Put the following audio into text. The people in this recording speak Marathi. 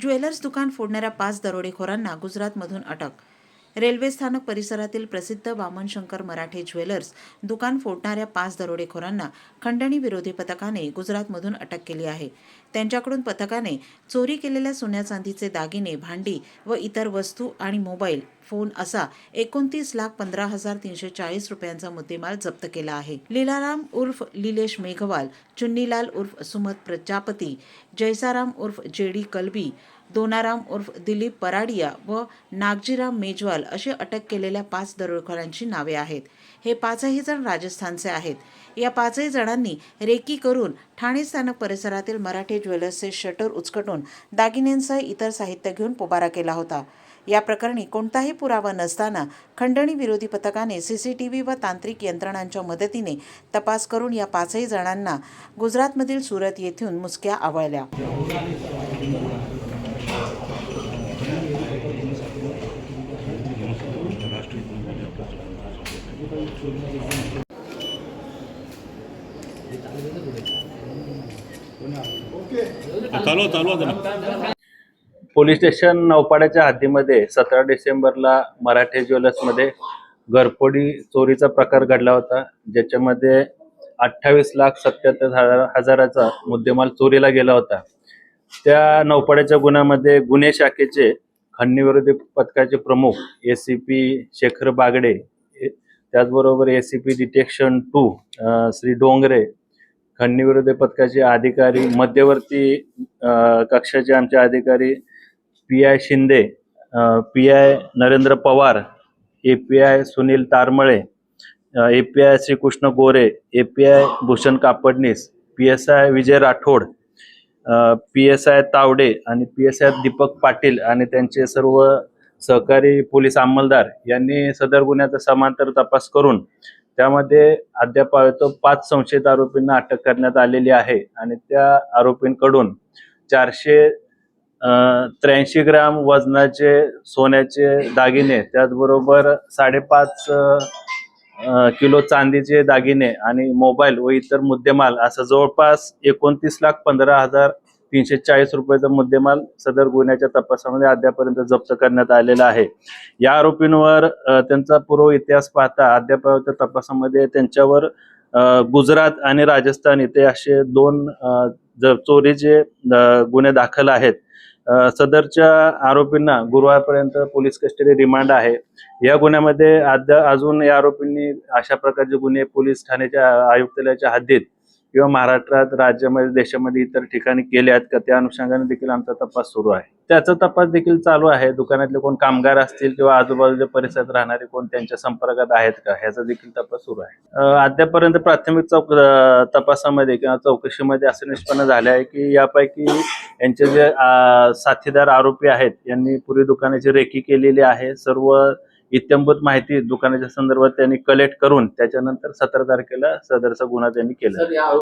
ज्वेलर्स दुकान फोडणाऱ्या पाच दरोडेखोरांना गुजरातमधून अटक रेल्वे स्थानक परिसरातील प्रसिद्ध वामनशंकर मराठे ज्वेलर्स दुकान फोडणाऱ्या पाच दरोडेखोरांना खंडणी विरोधी पथकाने गुजरातमधून अटक केली आहे. त्यांच्याकडून पथकाने चोरी केलेल्या सोन्या चांदीचे दागिने भांडी व इतर वस्तू आणि मोबाईल फोन असा एकोणतीस लाख पंधरा हजार तीनशे चाळीस रुपयांचा मुद्देमाल जप्त केला आहे. लीलाराम उर्फ लिलेश मेघवाल चुन्नीलाल उर्फ सुमत प्रजापती जैसाराम उर्फ जेडी कलबी दोनाराम उर्फ दिलीप पराडिया व नागजीराम मेजवाल अशी अटक केलेल्या पाच दरोडेखोरांची नावे आहेत. हे पाचही जण राजस्थानचे आहेत. या पाचही जणांनी रेकी करून ठाणे स्थानक परिसरातील मराठे ज्वेलर्सचे शटर उचकटून दागिन्यांसह इतर साहित्य घेऊन पोबारा केला होता. या प्रकरणी कोणताही पुरावा नसताना खंडणी विरोधी पथकाने सी सी टी व्ही व तांत्रिक यंत्रणांच्या मदतीने तपास करून या पाचही जणांना गुजरातमधील सुरत येथून मुसक्या आवळल्या. चालू चालू पोलीस स्टेशन नौपाड्याच्या हद्दीमध्ये सतरा डिसेंबरला मराठे ज्वेलर्समध्ये घरफोडी चोरीचा प्रकार घडला होता ज्याच्यामध्ये अठ्ठावीस लाख सत्याहत्तर हजार- हजाराचा मुद्देमाल चोरीला गेला होता. त्या नौपाड्याच्या गुन्ह्यामध्ये गुन्हे शाखेचे खंडणीविरोधी पथकाचे प्रमुख A C P Shekhar Bagde त्याचबरोबर A C P detection two Shri Dongre खंडणीविरोधी पथकाचे अधिकारी मध्यवर्ती कक्षाचे आमचे अधिकारी P I Shinde P I Narendra Pawar A P I Sunil Taramale A P I Shrikrishna Gore A P I Bhushan Kapadnis P S I Vijay Rathod P S I Tawde आणि P S I Deepak Patil आणि त्यांचे सर्व सहकारी पोलीस अंमलदार यांनी सदर गुन्ह्याचा समांतर तपास करून त्यामध्ये अद्याप पाच संशयित आरोपींना अटक करण्यात आलेली आहे आणि त्या आरोपींकडून चारशे त्र्याऐंशी ग्राम वजनाचे सोन्याचे दागिने त्याचबरोबर साडेपाच किलो चांदीचे दागिने आणि मोबाईल व इतर मुद्देमाल असं जवळपास एकोणतीस लाख पंधरा हजार तीनशे चाळीस रुपयाचा मुद्देमाल सदर गुन्ह्याच्या तपासामध्ये अद्यापर्यंत जप्त करण्यात आलेला आहे. या आरोपींवर त्यांचा पूर्व इतिहास पाहता अद्याप तपासामध्ये त्यांच्यावर अ, गुजरात आणि राजस्थान इथे असे दोन चोरीचे गुन्हे दाखल आहेत सदरच्या आरोपींना गुरुवारपर्यंत पोलीस कस्टडी रिमांड आहे. या गुन्ह्यामध्ये अद्या अजून या आरोपींनी अशा प्रकारचे गुन्हे पोलीस ठाण्याच्या आयुक्तालयाच्या हद्दीत किंवा महाराष्ट्रात राज्यामध्ये देशामध्ये इतर ठिकाणी केले आहेत का त्या अनुषंगाने देखील आमचा तपास सुरू आहे. त्याचा तपास देखील चालू आहे. दुकानातले कोण कामगार असतील किंवा आजूबाजूच्या परिसरात राहणारे कोण त्यांच्या संपर्कात आहेत का ह्याचा देखील तपास सुरू आहे. अद्यापर्यंत प्राथमिक चौक तपासामध्ये किंवा चौकशीमध्ये असं निष्पन्न झाले आहे की यापैकी यांचे जे साथीदार आरोपी आहेत यांनी पूर्वी दुकानाची रेकी केलेली आहे. सर्व इत्यंभूत माहिती दुकानाच्या संदर्भात त्यांनी कलेक्ट करून त्याच्यानंतर सतरा तारखेला सदरचा गुन्हा त्यांनी केला.